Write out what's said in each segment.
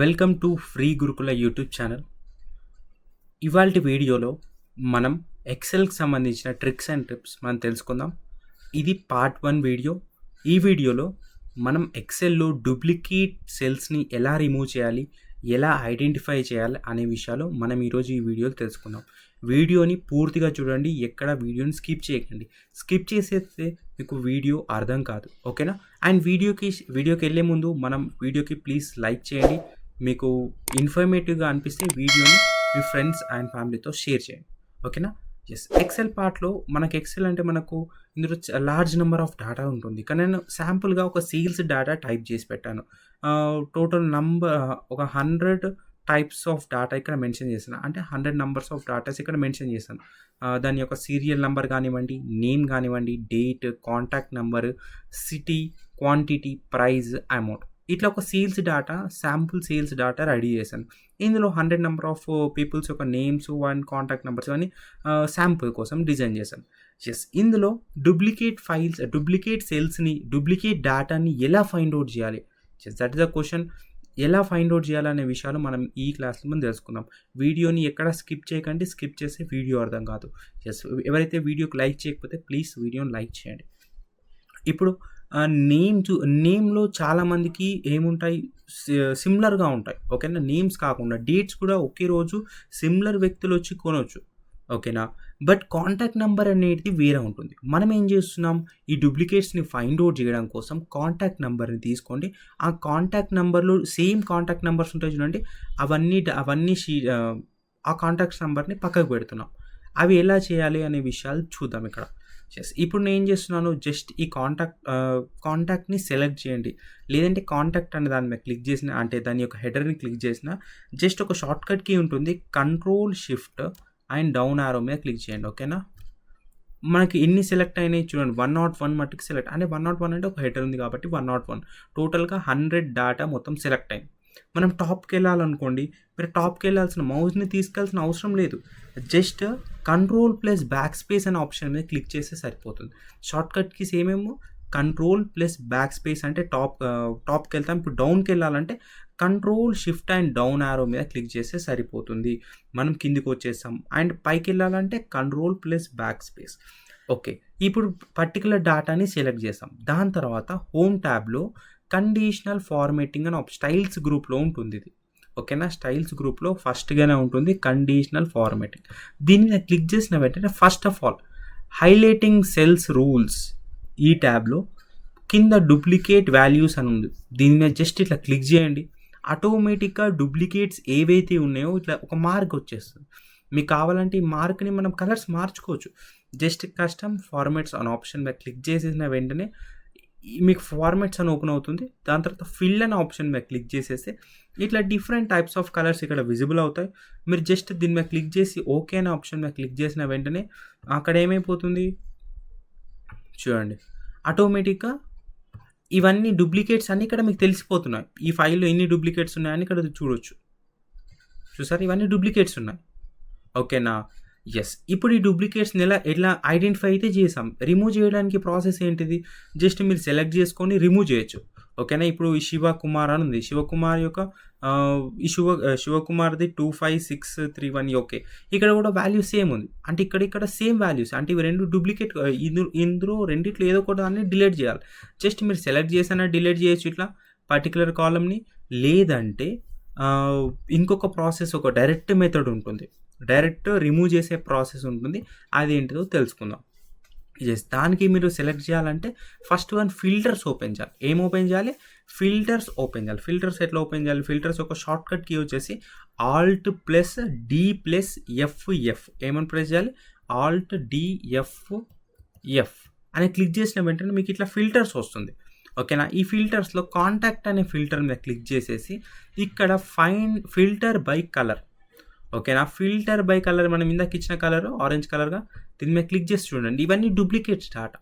Welcome to free Gurukula YouTube channel ఇవాళ వీడియోలో మనం ఎక్సెల్కి సంబంధించిన ట్రిక్స్ అండ్ టిప్స్ మనం తెలుసుకుందాం. ఇది పార్ట్ వన్ వీడియో. ఈ వీడియోలో మనం ఎక్సెల్లో డూప్లికేట్ సెల్స్ని ఎలా రిమూవ్ చేయాలి ఎలా ఐడెంటిఫై చేయాలి అనే విషయాలు మనం ఈరోజు ఈ వీడియోలో తెలుసుకుందాం. వీడియోని పూర్తిగా చూడండి ఎక్కడ వీడియోని స్కిప్ చేయకండి. స్కిప్ చేసేస్తే మీకు వీడియో అర్థం కాదు ఓకేనా? అండ్ వీడియోకి వీడియోకి వెళ్ళే ముందు మనం వీడియోకి ప్లీజ్ లైక్ చేయండి. మీకు ఇన్ఫర్మేటివ్గా అనిపిస్తే వీడియోని మీ ఫ్రెండ్స్ అండ్ ఫ్యామిలీతో షేర్ చేయండి ఓకేనా? ఎస్ ఎక్సెల్ పార్ట్లో మనకు ఎక్సెల్ అంటే మనకు ఇందులో లార్జ్ నెంబర్ ఆఫ్ డేటా ఉంటుంది. కానీ నేను శాంపుల్గా ఒక సేల్స్ డేటా టైప్ చేసి పెట్టాను. టోటల్ నంబర్ ఒక హండ్రెడ్ టైప్స్ ఆఫ్ డేటా ఇక్కడ మెన్షన్ చేశాను అంటే హండ్రెడ్ నెంబర్స్ ఆఫ్ డేటాస్ ఇక్కడ మెన్షన్ చేశాను దాని యొక్క సీరియల్ నెంబర్ కానివ్వండి నేమ్ కానివ్వండి date contact number city quantity price amount ఇట్లా ఒక sales data sample sales data ready చేశాను. ఇందులో హండ్రెడ్ నెంబర్ ఆఫ్ పీపుల్స్ యొక్క నేమ్స్ అండ్ కాంటాక్ట్ నెంబర్స్ అని శాంపుల్ కోసం డిజైన్ చేశాను. ఎస్ ఇందులో డూప్లికేట్ ఫైల్స్ డూప్లికేట్ సేల్స్ని డూప్లికేట్ డేటాని ఎలా ఫైండ్ అవుట్ చేయాలి? దట్ ఇస్ ద క్వశ్చన్ ఎలా ఫైండ్ అవుట్ చేయాలనే విషయాలు మనం ఈ క్లాస్లో మనం తెలుసుకుందాం. వీడియోని ఎక్కడ స్కిప్ చేయకండి స్కిప్ చేస్తే వీడియో అర్థం కాదు. ఎస్ ఎవరైతే వీడియోకి లైక్ చేయకపోతే ప్లీజ్ వీడియోని లైక్ చేయండి. ఇప్పుడు నేమ్ చూ నేమ్లో చాలామందికి ఏముంటాయి? సిమిలర్గా ఉంటాయి. ఓకేనా? నేమ్స్ కాకుండా డేట్స్ కూడా ఒకే రోజు సిమిలర్ వ్యక్తులు వచ్చి కొనవచ్చు ఓకేనా? బట్ కాంటాక్ట్ నెంబర్ అనేది వేరే ఉంటుంది. మనం ఏం చేస్తున్నాం? ఈ డూప్లికేట్స్ని ఫైండ్ అవుట్ చేయడం కోసం కాంటాక్ట్ నెంబర్ని తీసుకోండి. ఆ కాంటాక్ట్ నెంబర్లో సేమ్ కాంటాక్ట్ నెంబర్స్ ఉంటాయి చూడండి. అవన్నీ అవన్నీ షీ ఆ కాంటాక్ట్ నెంబర్ని పక్కకు పెడుతున్నాం. అవి ఎలా చేయాలి అనే విషయాలు చూద్దాం ఇక్కడ. ఎస్ ఇప్పుడు నేను ఏం చేస్తున్నాను? జస్ట్ ఈ కాంటాక్ట్ కాంటాక్ట్ని సెలెక్ట్ చేయండి. లేదంటే కాంటాక్ట్ అనే దాని మీద క్లిక్ చేసిన అంటే దాని యొక్క హెడర్ని క్లిక్ చేసిన జస్ట్ ఒక షార్ట్ కట్ కీ ఉంటుంది. Control shift and down arrow మీద క్లిక్ చేయండి ఓకేనా? మనకి ఎన్ని సెలెక్ట్ అయినాయి చూడండి వన్ నాట్ వన్ మట్టుకు సెలెక్ట్. అంటే వన్ నాట్ వన్ అంటే ఒక హెటర్ ఉంది కాబట్టి వన్ నాట్ వన్. టోటల్గా హండ్రెడ్ డేటా మొత్తం సెలెక్ట్ అయింది మనం టాప్కి వెళ్ళాలనుకోండి మీరు టాప్కి వెళ్ళాల్సిన మౌస్ని తీసుకెళ్ళాల్సిన అవసరం లేదు. Just control plus backspace అనే ఆప్షన్ మీద క్లిక్ చేస్తే సరిపోతుంది. షార్ట్ కట్కి same control plus backspace అంటే టాప్ టాప్కి వెళ్తాం ఇప్పుడు డౌన్కి వెళ్ళాలంటే control shift and down arrow మీద క్లిక్ చేస్తే సరిపోతుంది. మనం కిందికి వచ్చేస్తాం. అండ్ పైకి వెళ్ళాలంటే control plus backspace okay. ఇప్పుడు పర్టికులర్ డేటాని సెలెక్ట్ చేస్తాం. దాని తర్వాత హోమ్ ట్యాబ్లో కండిషనల్ ఫార్మేటింగ్ అని స్టైల్స్ గ్రూప్లో ఉంటుంది ఇది. ఓకేనా? స్టైల్స్ గ్రూప్లో ఫస్ట్గానే ఉంటుంది కండిషనల్ ఫార్మేటింగ్ దీన్ని క్లిక్ చేసిన వెంటనే first of all highlighting cells rules ఈ ట్యాబ్లో కింద డూప్లికేట్ వాల్యూస్ అని ఉంది. దీని మీద జస్ట్ ఇట్లా క్లిక్ చేయండి. ఆటోమేటిక్గా డూప్లికేట్స్ ఏవైతే ఉన్నాయో ఇట్లా ఒక మార్క్ వచ్చేస్తుంది. మీకు కావాలంటే ఈ మార్క్ని మనం కలర్స్ మార్చుకోవచ్చు. జస్ట్ కస్టమ్ ఫార్మాట్స్ అనే ఆప్షన్ మీద క్లిక్ చేసేసిన వెంటనే మీకు ఫార్మాట్స్ అని ఓపెన్ అవుతుంది. దాని తర్వాత ఫిల్ అనే ఆప్షన్ మీద క్లిక్ చేసేస్తే ఇట్లా డిఫరెంట్ టైప్స్ ఆఫ్ కలర్స్ ఇక్కడ విజిబుల్ అవుతాయి. మీరు జస్ట్ దీని మీద క్లిక్ చేసి ఓకే అనే ఆప్షన్ మీద క్లిక్ చేసిన వెంటనే అక్కడ ఏమైపోతుంది? చూడండి. ఆటోమేటిక్గా ఇవన్నీ డూప్లికేట్స్ అన్నీ ఇక్కడ మీకు తెలిసిపోతున్నాయి. ఈ ఫైల్లో ఎన్ని డూప్లికేట్స్ ఉన్నాయని ఇక్కడ చూడొచ్చు. చూసారు? ఇవన్నీ డూప్లికేట్స్ ఉన్నాయి. ఓకేనా ఎస్ ఇప్పుడు ఈ డూప్లికేట్స్ని ఎలా ఎట్లా ఐడెంటిఫై అయితే చేసాం? రిమూవ్ చేయడానికి ప్రాసెస్ ఏంటిది? జస్ట్ మీరు సెలెక్ట్ చేసుకొని రిమూవ్ చేయొచ్చు. ఓకేనా? ఇప్పుడు శివకుమార్ అని ఉంది. శివకుమార్ యొక్క ఈ Shiva శివకుమార్ది two five six three one okay. ఇక్కడ కూడా వాల్యూ సేమ్ ఉంది. అంటే ఇక్కడ ఇక్కడ సేమ్ వాల్యూస్ అంటే ఇవి రెండు డూప్లికేట్ ఇందులో ఇందులో రెండిట్లో ఏదో ఒకటి దాన్ని డిలీట్ చేయాలి. జస్ట్ మీరు సెలెక్ట్ చేసినా డిలీట్ చేయొచ్చు ఇట్లా. పర్టికులర్ కాలమ్ని లేదంటే ఇంకొక ప్రాసెస్ ఒక డైరెక్ట్ మెథడ్ ఉంటుంది. డైరెక్ట్ రిమూవ్ చేసే ప్రాసెస్ ఉంటుంది. అదేంటిదో తెలుసుకుందాం. ఎస్ దానికి మీరు సెలెక్ట్ చేయాలంటే ఫస్ట్ వన్ ఫిల్టర్స్ ఓపెన్ చేయాలి. ఏం ఓపెన్ చేయాలి? ఫిల్టర్స్ ఓపెన్ చేయాలి. ఫిల్టర్స్ ఎట్లా ఓపెన్ చేయాలి? ఫిల్టర్స్ ఒక షార్ట్ కట్ కీ వచ్చేసి alt plus D plus F F ఏమని ప్రెస్ చేయాలి? ఆల్ట్ డిఎఫ్ ఎఫ్ అని క్లిక్ చేసిన వెంటనే మీకు ఇట్లా ఫిల్టర్స్ వస్తుంది. ఓకేనా ఈ ఫిల్టర్స్లో కాంటాక్ట్ అనే ఫిల్టర్ మీద క్లిక్ చేసేసి ఇక్కడ ఫైన్ ఫిల్టర్ బై కలర్ ఓకేనా ఫిల్టర్ బై కలర్ మనం ఇందాక ఇచ్చిన కలర్ ఆరెంజ్ కలర్గా దీని మీద క్లిక్ చేసి చూడండి. ఇవన్నీ డూప్లికేట్స్ డాటా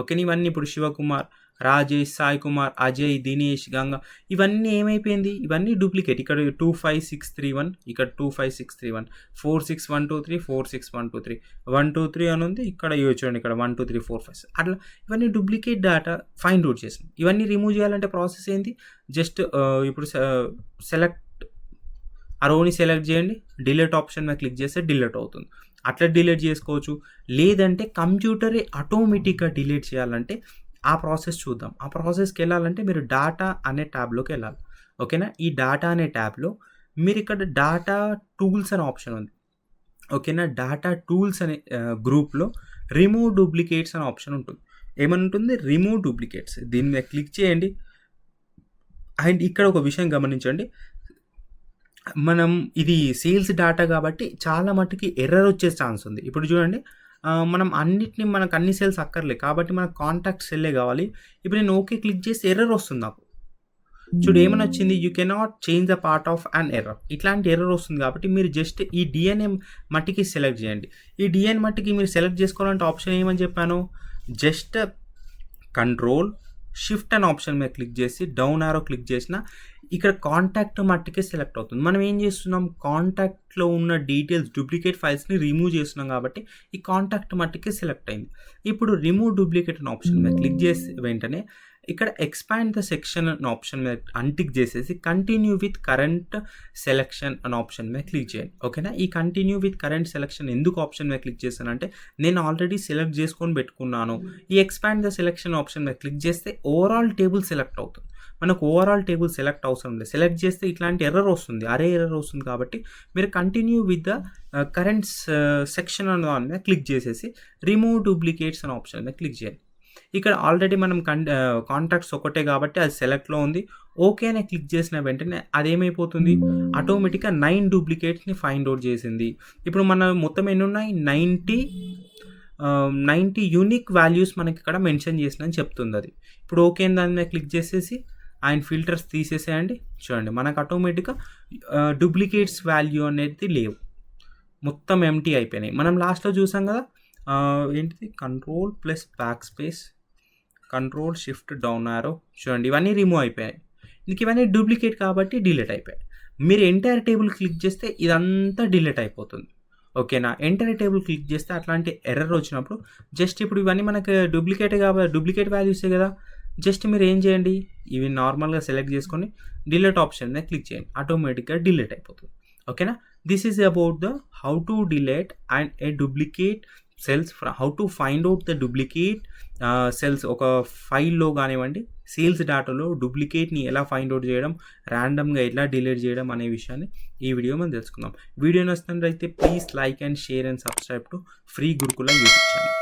ఓకేనా ఇవన్నీ ఇప్పుడు శివకుమార్ రాజేష్ సాయి కుమార్ అజయ్ దినేష్ గంగా ఇవన్నీ ఏమైపోయింది? ఇవన్నీ డూప్లికేట్ ఇక్కడ two five six three one ఇక్కడ two five six three one four six one two three four six one two three one two three అని ఉంది ఇక్కడ చూడండి ఇక్కడ one two three four five అట్లా ఇవన్నీ డూప్లికేట్ డేటా ఫైండ్ అవుట్ చేసాం ఇవన్నీ రిమూవ్ చేయాలంటే ప్రాసెస్ ఏంటి జస్ట్ ఇప్పుడు uh, సెలెక్ట్ ఆ రోని సెలెక్ట్ చేయండి. డిలీట్ ఆప్షన్ మీద క్లిక్ చేస్తే డిలీట్ అవుతుంది. అట్లా డిలీట్ చేసుకోవచ్చు. లేదంటే కంప్యూటరే ఆటోమేటిక్గా డిలీట్ చేయాలంటే ఆ ప్రాసెస్ చూద్దాం. ఆ ప్రాసెస్కి వెళ్ళాలంటే మీరు డాటా అనే ట్యాబ్లోకి వెళ్ళాలి. ఓకేనా ఈ డాటా అనే ట్యాబ్లో మీరు ఇక్కడ డాటా టూల్స్ అనే ఆప్షన్ ఉంది. ఓకేనా డాటా టూల్స్ అనే గ్రూప్లో రిమూవ్ డూప్లికేట్స్ అనే ఆప్షన్ ఉంటుంది. ఏమని ఉంటుంది? రిమూవ్ డూప్లికేట్స్ దీని మీద క్లిక్ చేయండి. అండ్ ఇక్కడ ఒక విషయం గమనించండి. మనం ఇది సేల్స్ డేటా కాబట్టి చాలా మట్టుకి ఎర్రర్ వచ్చే ఛాన్స్ ఉంది. ఇప్పుడు చూడండి మనం అన్నిటిని మనకు అన్ని సెల్స్ అక్కర్లే కాబట్టి మనకు కాంటాక్ట్ సెల్లే కావాలి. ఇప్పుడు నేను ఓకే క్లిక్ చేసి ఎర్రర్ వస్తుంది నాకు. చూడు ఏమని వచ్చింది you cannot change the part of an error ఇట్లాంటి ఎర్రర్ వస్తుంది కాబట్టి మీరు జస్ట్ ఈ డిఎన్ఏ మట్టికి సెలెక్ట్ చేయండి. ఈ డిఎన్ మట్టికి మీరు సెలెక్ట్ చేసుకోవాలంటే ఆప్షన్ ఏమని చెప్పాను? జస్ట్ కంట్రోల్ షిఫ్ట్ అనే ఆప్షన్ మీద క్లిక్ చేసి డౌన్ ఆరో క్లిక్ చేసిన ఇక్కడ కాంటాక్ట్ మట్టుకే సెలెక్ట్ అవుతుంది. మనం ఏం చేస్తున్నాం? కాంటాక్ట్లో ఉన్న డీటెయిల్స్ డూప్లికేట్ ఫైల్స్ని రిమూవ్ చేస్తున్నాం కాబట్టి ఈ కాంటాక్ట్ మట్టుకే సెలెక్ట్ అయింది. ఇప్పుడు రిమూవ్ డూప్లికేట్ అనే ఆప్షన్ మీద క్లిక్ చేసి వెంటనే ఇక్కడ ఎక్స్పాండ్ ద సెక్షన్ అనే ఆప్షన్ మీద అంటిక్ చేసేసి కంటిన్యూ విత్ కరెంట్ సెలెక్షన్ అనే ఆప్షన్ మీద క్లిక్ చేయండి. ఓకేనా ఈ కంటిన్యూ విత్ కరెంట్ సెలెక్షన్ ఎందుకు ఆప్షన్ మీద క్లిక్ చేశానంటే నేను ఆల్రెడీ సెలెక్ట్ చేసుకొని పెట్టుకున్నాను. ఈ ఎక్స్పాండ్ ద సెలెక్షన్ ఆప్షన్ మీద క్లిక్ చేస్తే ఓవరాల్ టేబుల్ సెలెక్ట్ అవుతుంది. మనకు ఓవరాల్ టేబుల్ సెలెక్ట్ అవసరం లేదు. సెలెక్ట్ చేస్తే ఇట్లాంటి ఎర్రర్ వస్తుంది. అరే ఎర్రర్ వస్తుంది కాబట్టి మీరు continue with the current section అనే దాని మీద క్లిక్ చేసేసి రిమూవ్ డూప్లికేట్స్ అనే ఆప్షన్ మీద క్లిక్ చేయండి. ఇక్కడ ఆల్రెడీ మనం కన్ కాంటాక్ట్స్ ఒకటే కాబట్టి అది సెలెక్ట్లో ఉంది. ఓకే అని క్లిక్ చేసిన వెంటనే అదేమైపోతుంది? ఆటోమేటిక్గా నైన్ డూప్లికేట్స్ని ఫైండ్ అవుట్ చేసింది. ఇప్పుడు మన మొత్తం ఎన్ని ఉన్నాయి నైంటీ నైంటీ యూనిక్ వాల్యూస్ మనకి ఇక్కడ మెన్షన్ చేసిన చెప్తుంది అది. ఇప్పుడు ఓకే అని దాని మీద క్లిక్ చేసేసి ఆయన ఫిల్టర్స్ తీసేసేయండి. చూడండి మనకు ఆటోమేటిక్గా డూప్లికేట్స్ వాల్యూ అనేది లేవు. మొత్తం ఎంటీ అయిపోయినాయి. మనం లాస్ట్లో చూసాం కదా? ఏంటిది? Control plus backspace control shift down arrow చూడండి ఇవన్నీ రిమూవ్ అయిపోయాయి. ఇంక ఇవన్నీ డూప్లికేట్ కాబట్టి డిలీట్ అయిపోయాయి. మీరు ఎంటైర్ టేబుల్ క్లిక్ చేస్తే ఇదంతా డిలీట్ అయిపోతుంది. ఓకేనా ఎంటైర్ టేబుల్ క్లిక్ చేస్తే అట్లాంటి ఎర్రర్ వచ్చినప్పుడు జస్ట్ ఇప్పుడు ఇవన్నీ మనకు డూప్లికేట్ కాబట్టి డూప్లికేట్ వాల్యూసే కదా? జస్ట్ మీరు ఏం చేయండి? ఇవి నార్మల్గా సెలెక్ట్ చేసుకొని డిలీట్ ఆప్షన్ మీద క్లిక్ చేయండి. ఆటోమేటిక్గా డిలీట్ అయిపోతుంది. ఓకేనా this is about the how to delete and a duplicate cells how to find out the duplicate cells ఒక ఫైల్లో కానివ్వండి సేల్స్ డేటాలో డూప్లికేట్ని ఎలా ఫైండ్ అవుట్ చేయడం ర్యాండమ్గా ఎలా డిలీట్ చేయడం అనే విషయాన్ని ఈ వీడియో మనం తెలుసుకుందాం. వీడియో నచ్చినట్లయితే please like and share and subscribe to free Gurukula YouTube channel